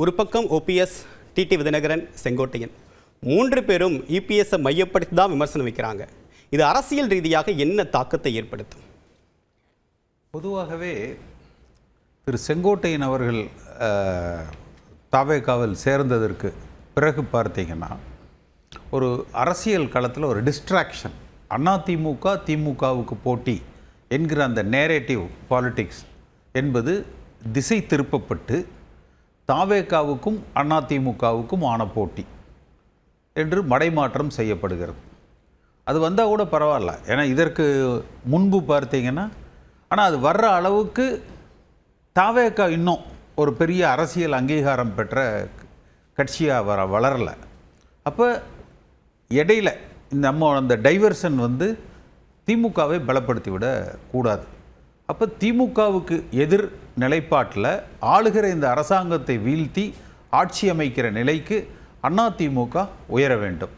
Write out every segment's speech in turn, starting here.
ஒரு பக்கம் OPS DD விதிநகரன் Sengottaiyan. மூன்று பேரும் இபிஎஸ்ஸை மையப்படுத்தி தான் விமர்சனம் வைக்கிறாங்க. இது அரசியல் ரீதியாக என்ன தாக்கத்தை ஏற்படுத்தும்? பொதுவாகவே திரு செங்கோட்டையன் அவர்கள் தாவேக்காவில் சேர்ந்ததற்கு பிறகு பார்த்தீங்கன்னா ஒரு அரசியல் களத்தில் ஒரு டிஸ்ட்ராக்ஷன் அதிமுக திமுகவுக்கு போட்டி என்கிற அந்த நேரேட்டிவ் பாலிட்டிக்ஸ் என்பது திசை திருப்பப்பட்டு தாவேக்காவுக்கும் அதிமுகவுக்கும் ஆன போட்டி என்று மடைமாற்றம் செய்யப்படுகிறது. அது வந்தால் கூட பரவாயில்ல. ஏன்னா இதற்கு முன்பு பார்த்தீங்கன்னா ஆனால் அது வர்ற அளவுக்கு தாவேக்கா இன்னும் ஒரு பெரிய அரசியல் அங்கீகாரம் பெற்ற கட்சியாக வர வளரல. அப்போ இடையில இந்த நம்ம அந்த டைவர்ஷன் வந்து திமுகவை பலப்படுத்தி விட கூடாது. அப்போ திமுகவுக்கு எதிர் நிலைப்பாட்டில் ஆளுகிற இந்த அரசாங்கத்தை வீழ்த்தி ஆட்சி அமைக்கிற நிலைக்கு அதிமுக உயர வேண்டும்.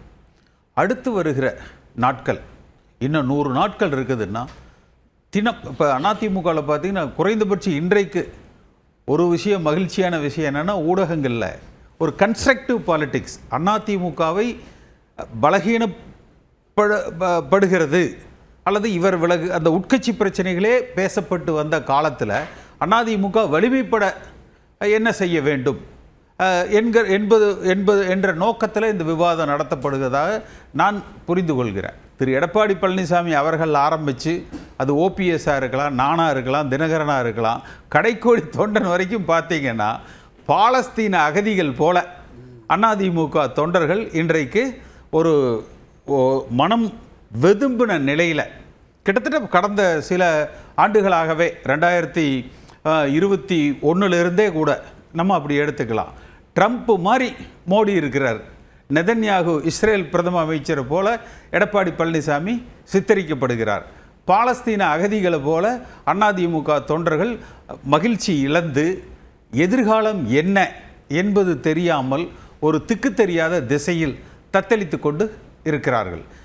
அடுத்து வருகிற நாட்கள். இன்னும் நூறு நாட்கள் இருக்குதுன்னா தினம் இப்போ அதிமுகவில் பார்த்தீங்கன்னா குறைந்தபட்சம் இன்றைக்கு ஒரு விஷயம் மகிழ்ச்சியான விஷயம் என்னென்னா ஊடகங்களில் ஒரு கன்ஸ்ட்ரக்டிவ் பாலிட்டிக்ஸ் அதிமுகவை பலகீனப்படுகிறது படுகிறது. அல்லது இவர் விலகு அந்த உட்கட்சி பிரச்சனைகளே பேசப்பட்டு வந்த காலத்தில் அதிமுக வலிமைப்பட என்ன செய்ய வேண்டும்? என்கிற என்பது என்பது என்ற நோக்கத்தில் இந்த விவாதம் நடத்தப்படுவதாக நான் புரிந்து கொள்கிறேன். திரு. எடப்பாடி பழனிசாமி அவர்கள் ஆரம்பித்து அது ஓபிஎஸ்ஸாக இருக்கலாம் நானாக இருக்கலாம் தினகரனாக இருக்கலாம் கடைக்கோடி தொண்டன் வரைக்கும் பார்த்தீங்கன்னா பாலஸ்தீன அகதிகள் போல அதிமுக தொண்டர்கள் இன்றைக்கு ஒரு ஓ- மனம் வெதும்பின நிலையில் கிட்டத்தட்ட கடந்த சில ஆண்டுகளாகவே ரெண்டாயிரத்தி இருபத்தி ஒன்றுலேருந்தே கூட நம்ம அப்படி எடுத்துக்கலாம். ட்ரம்ப் மாதிரி மோடி இருக்கிறார். நெதன்யாகு இஸ்ரேல் பிரதம அமைச்சர் போல எடப்பாடி பழனிசாமி சித்தரிக்கப்படுகிறார். பாலஸ்தீன அகதிகளை போல அதிமுக தொண்டர்கள் மகிழ்ச்சி இழந்து எதிர்காலம் என்ன என்பது தெரியாமல் ஒரு திக்கு தெரியாத திசையில் தத்தளித்து கொண்டு இருக்கிறார்கள்.